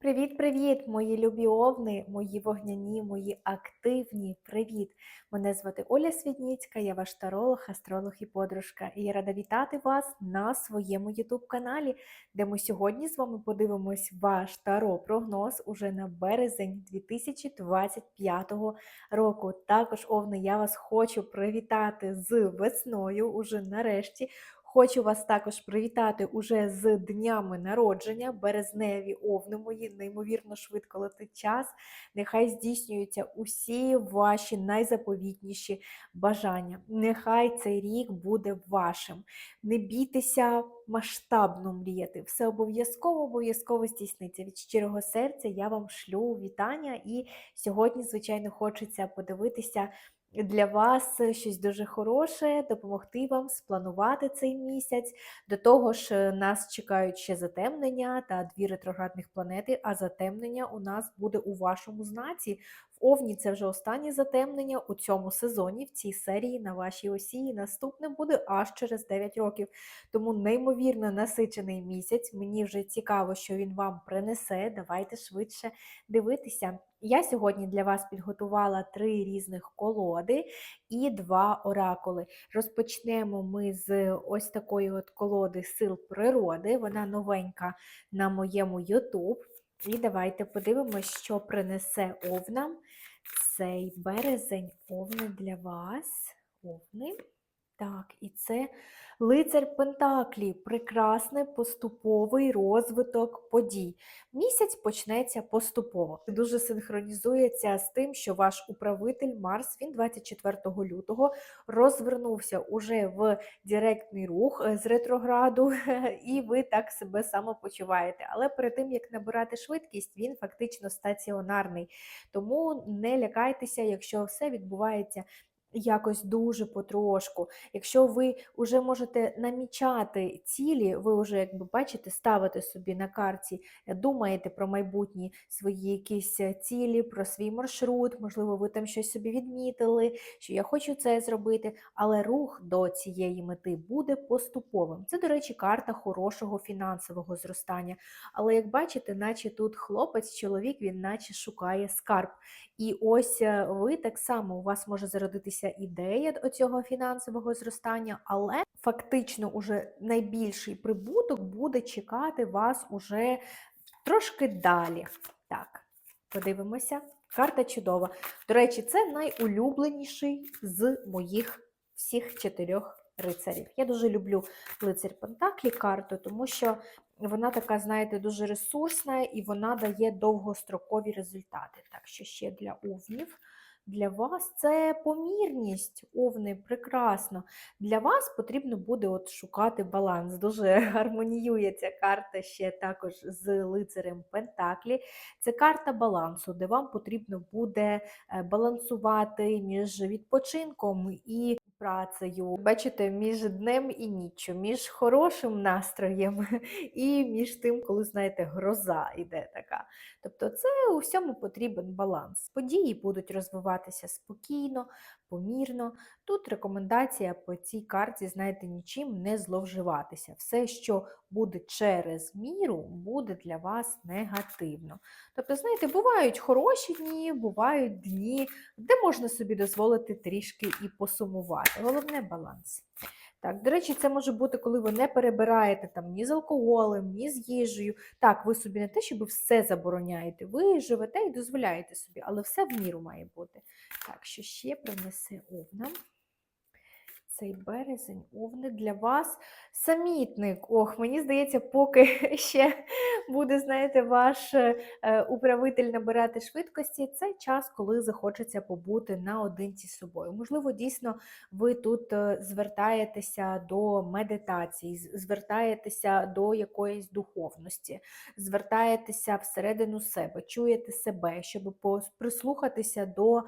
Привіт-привіт, мої любі овни, мої вогняні, мої активні. Привіт! Мене звати Оля Свідніцька, я ваш таролог, астролог і подружка. І я рада вітати вас на своєму ютуб-каналі, де ми сьогодні з вами подивимось ваш таро-прогноз уже на березень 2025 року. Також, овни, я вас хочу привітати з весною, уже нарешті. Хочу вас також привітати уже з днями народження, березневі овни мої, неймовірно швидко летить час. Нехай здійснюються усі ваші найзаповітніші бажання. Нехай цей рік буде вашим. Не бійтеся масштабно мріяти. Все обов'язково, обов'язково здійсниться. Від щирого серця я вам шлю вітання. І сьогодні, звичайно, хочеться подивитися для вас щось дуже хороше, допомогти вам спланувати цей місяць. До того ж, е, нас чекають ще затемнення та дві ретроградних планети, а затемнення у нас буде у вашому знаці. В Овні це вже останнє затемнення у цьому сезоні, в цій серії на вашій осі. І наступне буде аж через 9 років. Тому неймовірно насичений місяць. Мені вже цікаво, що він вам принесе. Давайте швидше дивитися. Я сьогодні для вас підготувала три різних колоди і два оракули. Розпочнемо ми з ось такої от колоди сил природи. Вона новенька на моєму YouTube. І давайте подивимось, що принесе овнам цей березень овни для вас. Овни. Так, і це лицар Пентаклі, прекрасний поступовий розвиток подій. Місяць почнеться поступово. Дуже синхронізується з тим, що ваш управитель Марс він 24 лютого розвернувся уже в директний рух е, з ретрограду, і ви так себе самопочуваєте. Але перед тим як набирати швидкість, він фактично стаціонарний. Тому не лякайтеся, якщо все відбувається якось дуже потрошку. Якщо ви вже можете намічати цілі, ви вже, якби бачите, ставите собі на карті, е, думаєте про майбутні свої якісь е, цілі, про свій маршрут, можливо, ви там щось собі відмітили, що я хочу це зробити, але рух до цієї мети буде поступовим. Це, до речі, карта хорошого фінансового зростання. Але як бачите, наче тут хлопець, чоловік, він наче шукає скарб. І ось е, ви так само у вас може зародитися ідея цього фінансового зростання, але фактично уже найбільший прибуток буде чекати вас уже трошки далі. Так, подивимося. Карта чудова. До речі, це найулюбленіший з моїх всіх чотирьох рицарів. Я дуже люблю лицар Пентаклі карту, тому що вона така, знаєте, дуже ресурсна і вона дає довгострокові результати. Так що ще для овнів. Для вас це помірність, овни, прекрасно. Для вас потрібно буде от шукати баланс. Дуже гармоніює ця карта ще також з лицарем Пентаклі. Це карта балансу, де вам потрібно буде е, балансувати між відпочинком і працею. Бачите, між днем і ніччю, між хорошим настроєм і між тим, коли, знаєте, гроза йде така. Тобто, це у всьому потрібен баланс. Події будуть розвиватися спокійно, помірно. Тут рекомендація по цій карті, знаєте, нічим не зловживатися. Все, що буде через міру, буде для вас негативно. Тобто, знаєте, бувають хороші дні, бувають дні, де можна собі дозволити трішки і посумувати. Головне баланс. Так, до речі, це може бути, коли ви не перебираєте там ні з алкоголем, ні з їжею. Так, ви собі не те, щоб все забороняєте. Ви живете і дозволяєте собі, але все в міру має бути. Так, що ще принесе овнам? Цей березень, овни для вас самітник. Ох, мені здається, поки ще буде, знаєте, ваш е, управитель набирати швидкості, це час, коли захочеться побути наодинці з собою. Можливо, дійсно, ви тут е, звертаєтеся до медитації, звертаєтеся до якоїсь духовності, звертаєтеся всередину себе, чуєте себе, щоб прислухатися до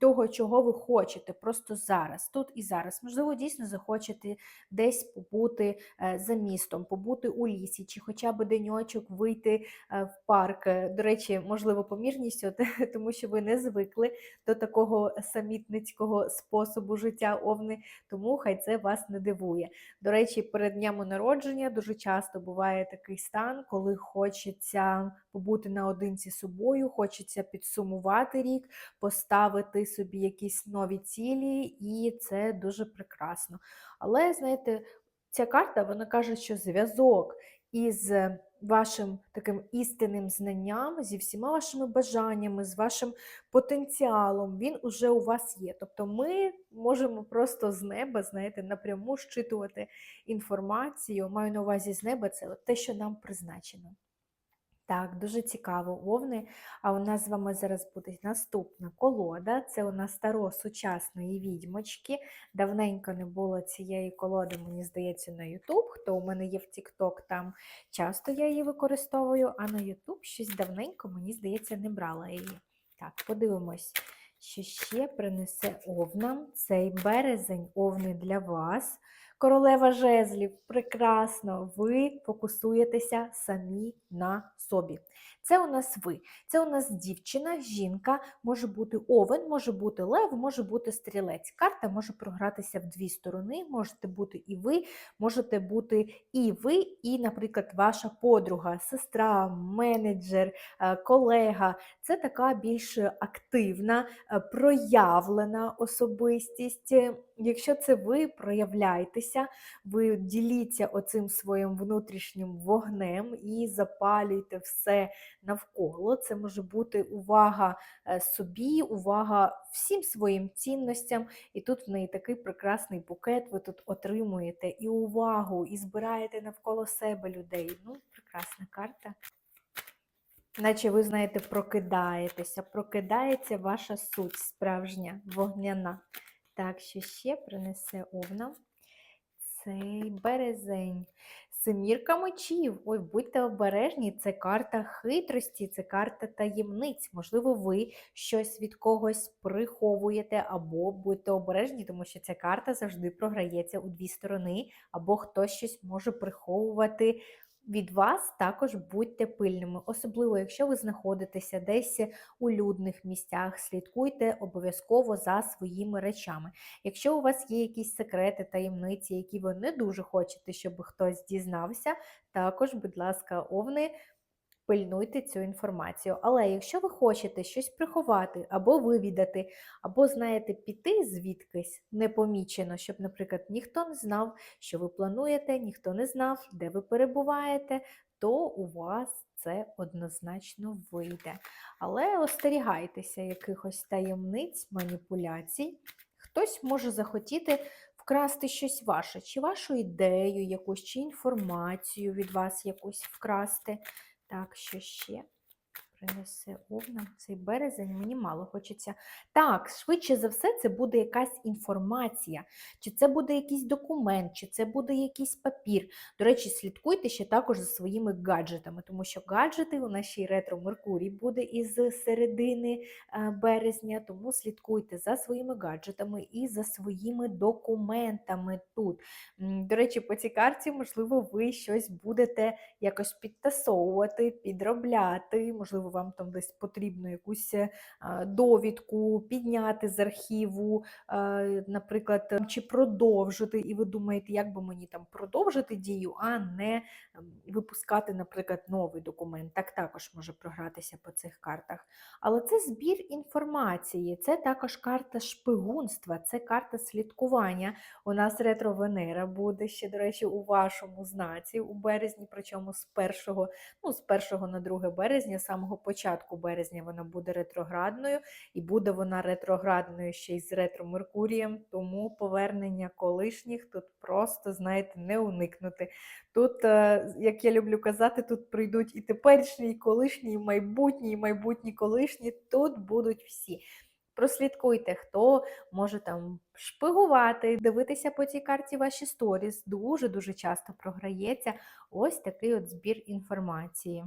того, чого ви хочете, просто зараз, тут і зараз. Можливо, можливо, дійсно захочете десь побути е, за містом, побути у лісі, чи хоча б деньочок вийти е, в парк. Е, до речі, можливо, помірністю, тому що ви не звикли до такого самітницького способу життя овни, тому хай це вас не дивує. До речі, перед днями народження дуже часто буває такий стан, коли хочеться побути наодинці з собою, хочеться підсумувати рік, поставити собі якісь нові цілі, і це дуже прекрасно. Але, знаєте, ця карта вона каже, що зв'язок із вашим таким істинним знанням, зі всіма вашими бажаннями, з вашим потенціалом, він уже у вас є. Тобто ми можемо просто з неба, знаєте, напряму щитувати інформацію. Маю на увазі з неба це те, що нам призначено. Так, дуже цікаво, Овни. А у нас з вами зараз буде наступна колода. Це у нас старо сучасної відьмочки. Давненько не було цієї колоди, мені здається, на YouTube. Хто у мене є в TikTok, там часто я її використовую, а на YouTube щось давненько, мені здається, не брала її. Так, подивимось, що ще принесе овнам цей березень овни для вас. Королева жезлів, прекрасно, ви фокусуєтеся самі на собі. Це у нас ви, це у нас дівчина, жінка, може бути овен, може бути лев, може бути стрілець. Карта може програтися в дві сторони, можете бути і ви, можете бути і ви, і, наприклад, ваша подруга, сестра, менеджер, е, колега. Це така більш активна, е, проявлена особистість. Якщо це ви, проявляйтеся, ви діліться оцим своїм внутрішнім вогнем і запалюйте все навколо. Це може бути увага е, собі, увага всім своїм цінностям. І тут в неї такий прекрасний букет. Ви тут отримуєте і увагу, і збираєте навколо себе людей. Ну, прекрасна карта. Наче ви, знаєте, прокидаєтеся, прокидається ваша суть справжня, вогняна. Так, що ще принесе овна? Цей березень. Семірка мечів. Ой, будьте обережні, це карта хитрості, це карта таємниць. Можливо, ви щось від когось приховуєте, або будьте обережні, тому що ця карта завжди програється у дві сторони, або хтось щось може приховувати від вас також будьте пильними, особливо, якщо ви знаходитеся десь у людних місцях, слідкуйте обов'язково за своїми речами. Якщо у вас є якісь секрети, таємниці, які ви не дуже хочете, щоб хтось дізнався, також, будь ласка, овни. Пильнуйте цю інформацію. Але якщо ви хочете щось приховати, або вивідати, або знаєте, піти звідкись непомічено, щоб, наприклад, ніхто не знав, що ви плануєте, ніхто не знав, де ви перебуваєте, то у вас це однозначно вийде. Але остерігайтеся якихось таємниць, маніпуляцій. Хтось може захотіти вкрасти щось ваше, чи вашу ідею, якусь, чи інформацію від вас якусь вкрасти. Так, що ще принесе овна цей березень, мені мало хочеться. Так, швидше за все, це буде якась інформація, чи це буде якийсь документ, чи це буде якийсь папір. До речі, слідкуйте ще також за своїми гаджетами, тому що гаджети у нас ще й ретро Меркурій буде із середини е, березня, тому слідкуйте за своїми гаджетами і за своїми документами тут. До речі, по цій карті, можливо, ви щось будете якось підтасовувати, підробляти, можливо, вам там десь потрібно якусь е, довідку підняти з архіву, наприклад, ем, чи продовжити, і ви думаєте, як би мені там продовжити дію, а не ем, випускати, наприклад, новий документ. Так також може програтися по цих картах. Але це збір інформації, це також карта шпигунства, це карта слідкування. У нас ретро-Венера буде ще, до речі, у вашому знаці у березні, причому з 1, ну, з 1 на 2 березня, самого початку березня вона буде ретроградною, і буде вона ретроградною ще й з ретро-Меркурієм, тому повернення колишніх тут просто, знаєте, не уникнути. Тут, е, як я люблю казати, тут прийдуть і теперішні, і колишні, і майбутні, і майбутні колишні, тут будуть всі. Прослідкуйте, хто може там шпигувати, дивитися по цій карті ваші сторіс. Дуже-дуже часто програється ось такий от збір інформації.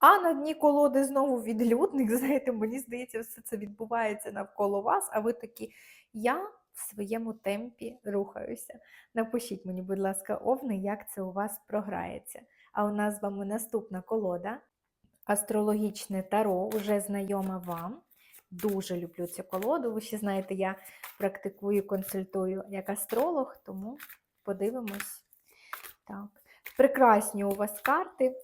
А на дні колоди знову відлюдник, знаєте, мені здається, все це відбувається навколо вас, а ви такі, я в своєму темпі рухаюся. Напишіть мені, будь ласка, овни, як це у вас програється. А у нас з вами наступна колода. Астрологічне таро, уже знайома вам. Дуже люблю цю колоду. Ви ще знаєте, я практикую, консультую як астролог, тому подивимось. Так. Прекрасні у вас карти.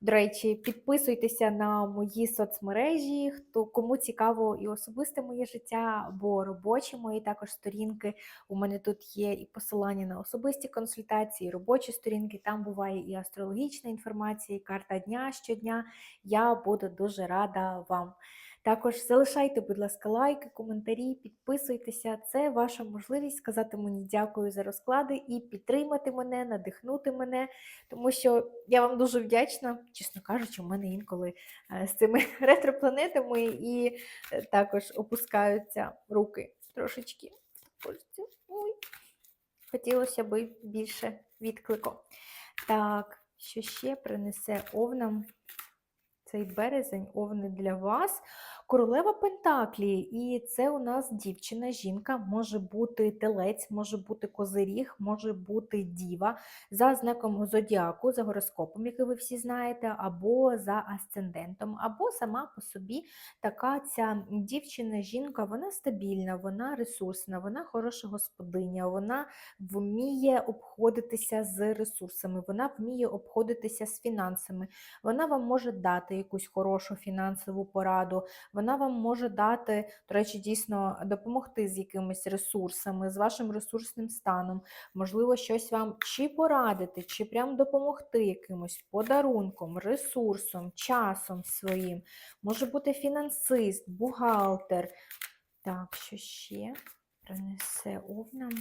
До речі, підписуйтеся на мої соцмережі, хто кому цікаво і особисте моє життя, або робочі мої також сторінки. У мене тут є і посилання на особисті консультації, і робочі сторінки. Там буває і астрологічна інформація, і карта дня щодня. Я буду дуже рада вам. Також залишайте, будь ласка, лайки, коментарі, підписуйтеся. Це ваша можливість сказати мені дякую за розклади і підтримати мене, надихнути мене, тому що я вам дуже вдячна, чесно кажучи, у мене інколи е, з цими ретропланетами і е, також опускаються руки трошечки. Ой. Хотілося б більше відклику. Так, що ще принесе овнам цей березень, овни для вас. Королева Пентаклі, і це у нас дівчина, жінка, може бути телець, може бути козиріг, може бути діва. За знаком зодіаку, за гороскопом, який ви всі знаєте, або за асцендентом, або сама по собі така ця дівчина, жінка, вона стабільна, вона ресурсна, вона хороша господиня, вона вміє обходитися з ресурсами, вона вміє обходитися з фінансами, вона вам може дати якусь хорошу фінансову пораду вона вам може дати, до речі, дійсно допомогти з якимись ресурсами, з вашим ресурсним станом, можливо, щось вам чи порадити, чи прям допомогти якимось подарунком, ресурсом, часом своїм. Може бути фінансист, бухгалтер. Так, що ще принесе овнам?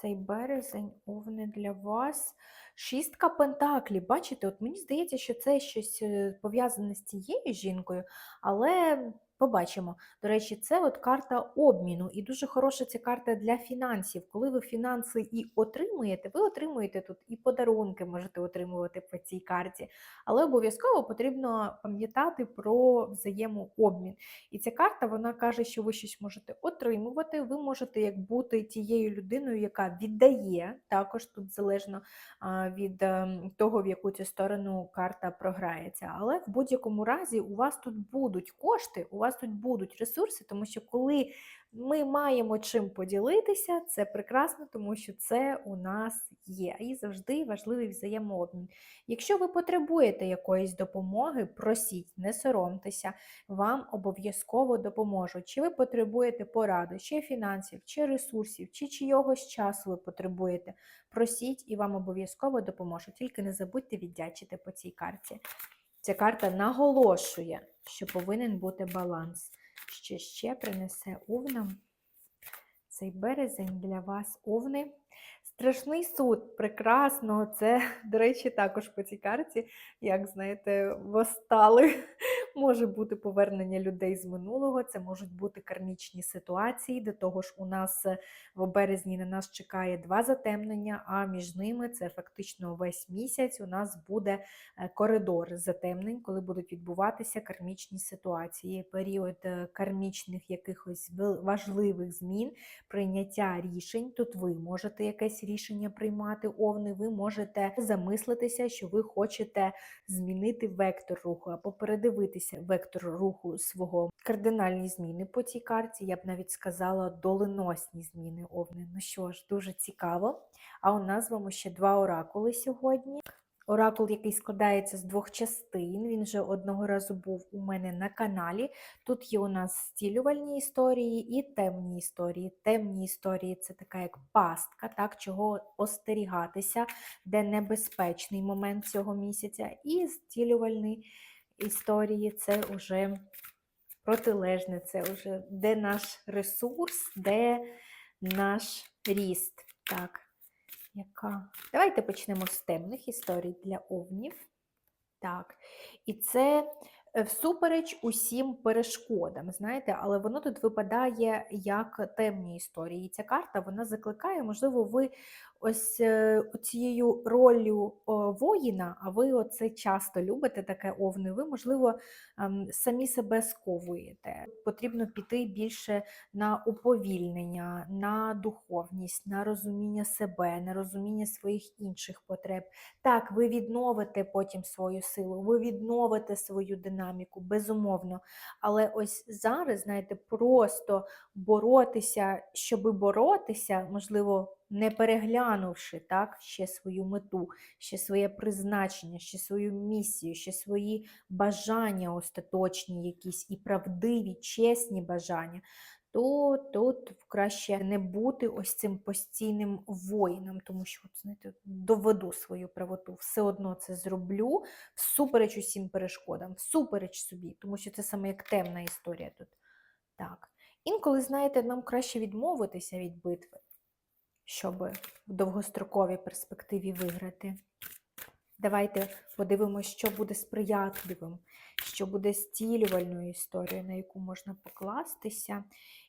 Цей березень, овни для вас. Шістка пентаклів. Бачите, от мені здається, що це щось е, пов'язане з цією жінкою, але побачимо. До речі, це от карта обміну, і дуже хороша ця карта для фінансів. Коли ви фінанси і отримуєте, ви отримуєте тут і подарунки можете отримувати по цій карті, але обов'язково потрібно пам'ятати про взаємообмін. І ця карта вона каже, що ви щось можете отримувати, ви можете як бути тією людиною, яка віддає, також тут залежно від ем, того, в яку цю сторону карта програється. Але в будь-якому разі у вас тут будуть кошти, у вас тут будуть ресурси, тому що коли ми маємо чим поділитися, це прекрасно, тому що це у нас є. І завжди важливий взаємообмін. Якщо ви потребуєте якоїсь допомоги, просіть, не соромтеся, вам обов'язково допоможуть. Чи ви потребуєте поради, чи фінансів, чи ресурсів, чи чийогось часу ви потребуєте, просіть і вам обов'язково допоможуть. Тільки не забудьте віддячити по цій карті. Ця карта наголошує, що повинен бути баланс. Що ще принесе овнам цей березень для вас овни. Страшний суд, прекрасно. Це, до речі, також по цій карті, як знаєте, восстали. Може бути повернення людей з минулого, це можуть бути кармічні ситуації. До того ж, у нас е, в березні на нас чекає два затемнення, а між ними це фактично весь місяць. У нас буде е, коридор затемнень, коли будуть відбуватися кармічні ситуації. Період е, кармічних якихось важливих змін, прийняття рішень. Тут ви можете якесь рішення приймати овни, ви можете замислитися, що ви хочете змінити вектор руху або передивитися вектор руху свого. Кардинальні зміни по цій карті, я б навіть сказала, доленосні зміни овни. Ну що ж, дуже цікаво. А у нас з вами ще два оракули сьогодні. Оракул, який складається з двох частин, він вже одного разу був у мене на каналі. Тут є у нас стілювальні історії і темні історії. Темні історії це така як пастка, так, чого остерігатися, де небезпечний момент цього місяця. І стілювальні історії це вже протилежне, це вже де наш ресурс, де наш ріст. Так яка? Давайте почнемо з темних історій для овнів. Так, і це е, всупереч усім перешкодам, знаєте, але воно тут випадає як темні історії. І ця карта вона закликає, можливо, ви ось е, цією роллю воїна, а ви оце часто любите таке овни, ви, можливо, ем, самі себе сковуєте. Потрібно піти більше на уповільнення, на духовність, на розуміння себе, на розуміння своїх інших потреб. Так, ви відновите потім свою силу, ви відновите свою динаміку, безумовно. Але ось зараз, знаєте, просто боротися, щоби боротися, можливо, не переглянувши так, ще свою мету, ще своє призначення, ще свою місію, ще свої бажання остаточні, якісь і правдиві, чесні бажання, то тут краще не бути ось цим постійним воїном, тому що, от, знаєте, доведу свою правоту, все одно це зроблю всупереч усім перешкодам, всупереч собі, тому що це саме як темна історія тут. Так. Інколи, знаєте, нам краще відмовитися від битви, щоб в довгостроковій перспективі виграти. Давайте подивимося, що буде сприятливим, що буде стілювальною історією, на яку можна покластися.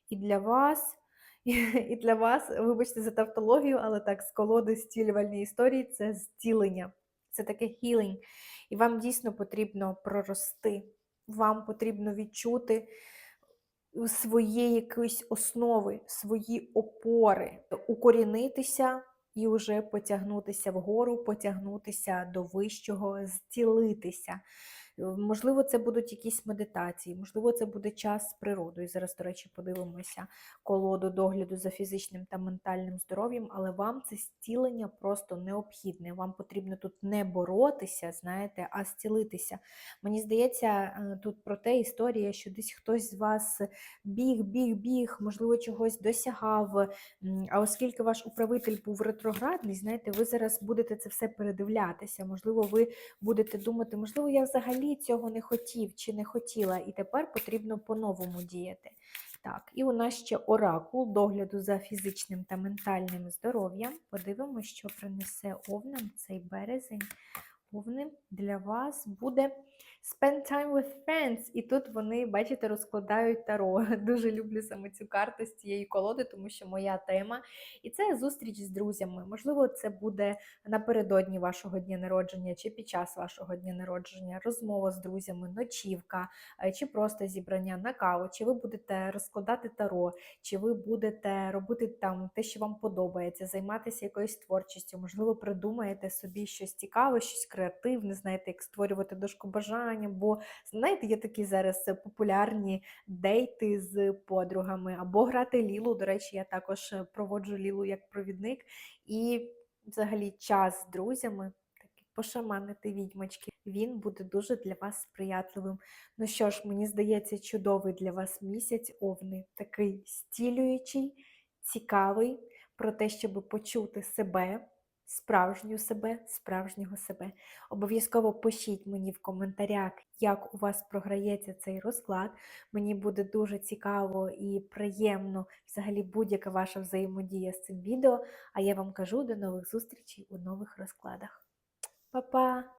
І для вас, і для вас, вибачте за тавтологію, але так, з колоди стілювальної історії це зцілення. Це таке healing. І вам дійсно потрібно прорости. Вам потрібно відчути свої якісь основи, свої опори, укорінитися і вже потягнутися вгору, потягнутися до вищого, зцілитися. Можливо, це будуть якісь медитації, можливо, це буде час з природою. Зараз, до речі, подивимося колоду догляду за фізичним та ментальним здоров'ям, але вам це зцілення просто необхідне. Вам потрібно тут не боротися, знаєте, а зцілитися. Мені здається, е, тут про те історія, що десь хтось з вас біг, біг, біг, можливо, чогось досягав. А оскільки ваш управитель був ретроградний, знаєте, ви зараз будете це все передивлятися. Можливо, ви будете думати, можливо, я взагалі цього не хотів чи не хотіла, і тепер потрібно по-новому діяти. Так, і у нас ще оракул догляду за фізичним та ментальним здоров'ям. Подивимося, що принесе овнам цей березень. Овни для вас буде Spend time with friends. І тут вони, бачите, розкладають таро. Дуже люблю саме цю карту з цієї колоди, тому що моя тема. І це зустріч з друзями. Можливо, це буде напередодні вашого дня народження, чи під час вашого дня народження, розмова з друзями, ночівка, е, чи просто зібрання на каву, чи ви будете розкладати таро, чи ви будете робити там те, що вам подобається, займатися якоюсь творчістю, можливо, придумаєте собі щось цікаве, щось креативне, знаєте, як створювати дошку бажань бажання, бо знаєте, є такі зараз е, популярні дейти з подругами, або грати Лілу. До речі, я також е, проводжу Лілу як провідник, і взагалі час з друзями. Пошаманити відьмочки, він буде дуже для вас сприятливим. Ну що ж, мені здається, чудовий для вас місяць овни, такий стілюючий, цікавий про те, щоб почути себе, справжню себе, справжнього себе. Обов'язково пишіть мені в коментарях, як у вас програється цей розклад. Мені буде дуже цікаво і приємно взагалі будь-яка ваша взаємодія з цим відео. А я вам кажу до нових зустрічей у нових розкладах. Па-па!